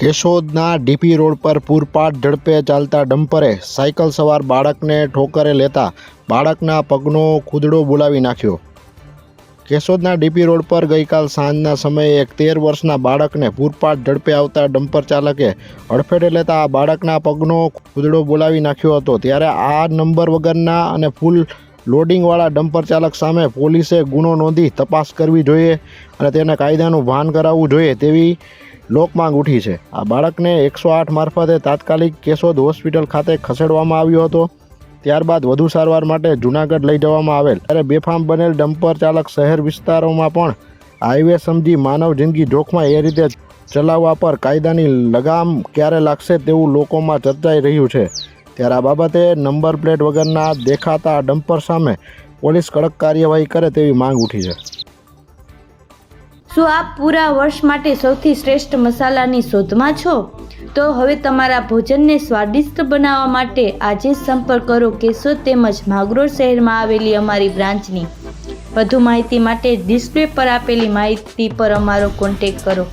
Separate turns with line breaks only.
કેશોદના DP road પર પૂરપાટ ઝડપે ચાલતા ડમ્પરે સાયકલ સવાર બાળકને ઠોકરે લેતા બાળકના પગનો ખૂદડો બોલાવી નાખ્યો. કેશોદના ડીપી રોડ પર ગઈકાલ સાંજના સમયે એક તેર વર્ષના બાળકને પૂરપાટ ઝડપે આવતા ડમ્પર ચાલકે અડફેટે લેતા આ બાળકના પગનો ખૂદડો બોલાવી નાખ્યો હતો. ત્યારે આ નંબર વગરના અને ફૂલ લોડિંગવાળા ડમ્પર ચાલક સામે પોલીસે ગુનો નોંધી તપાસ કરવી જોઈએ અને તેને કાયદાનું ભાન કરાવવું જોઈએ તેવી લોકમાંગ ઉઠી છે. આ બાળકને એકસો આઠ મારફતે તાત્કાલિક કેશોદ હોસ્પિટલ ખાતે ખસેડવામાં આવ્યો હતો. ત્યારબાદ વધુ સારવાર માટે જૂનાગઢ લઈ જવામાં આવેલ. ત્યારે બેફામ બનેલ ડમ્પર ચાલક શહેર વિસ્તારોમાં પણ હાઈવે સમજી માનવ જિંદગી જોખમાં એ રીતે ચલાવવા પર કાયદાની લગામ ક્યારે લાગશે તેવું લોકોમાં ચર્ચાઈ રહ્યું છે. ત્યારે આ બાબતે નંબર પ્લેટ વગરના દેખાતા ડમ્પર સામે પોલીસ કડક કાર્યવાહી કરે તેવી માંગ ઉઠી છે.
શું આપ પૂરા વર્ષ માટે સૌથી શ્રેષ્ઠ મસાલાની શોધમાં છો? તો હવે તમારા ભોજનને સ્વાદિષ્ટ બનાવવા માટે આજે સંપર્ક કરો કેશોદ તેમજ માગરોળ શહેરમાં આવેલી અમારી બ્રાન્ચની. વધુ માહિતી માટે ડિસ્પ્લે પર આપેલી માહિતી પર અમારો કોન્ટેક કરો.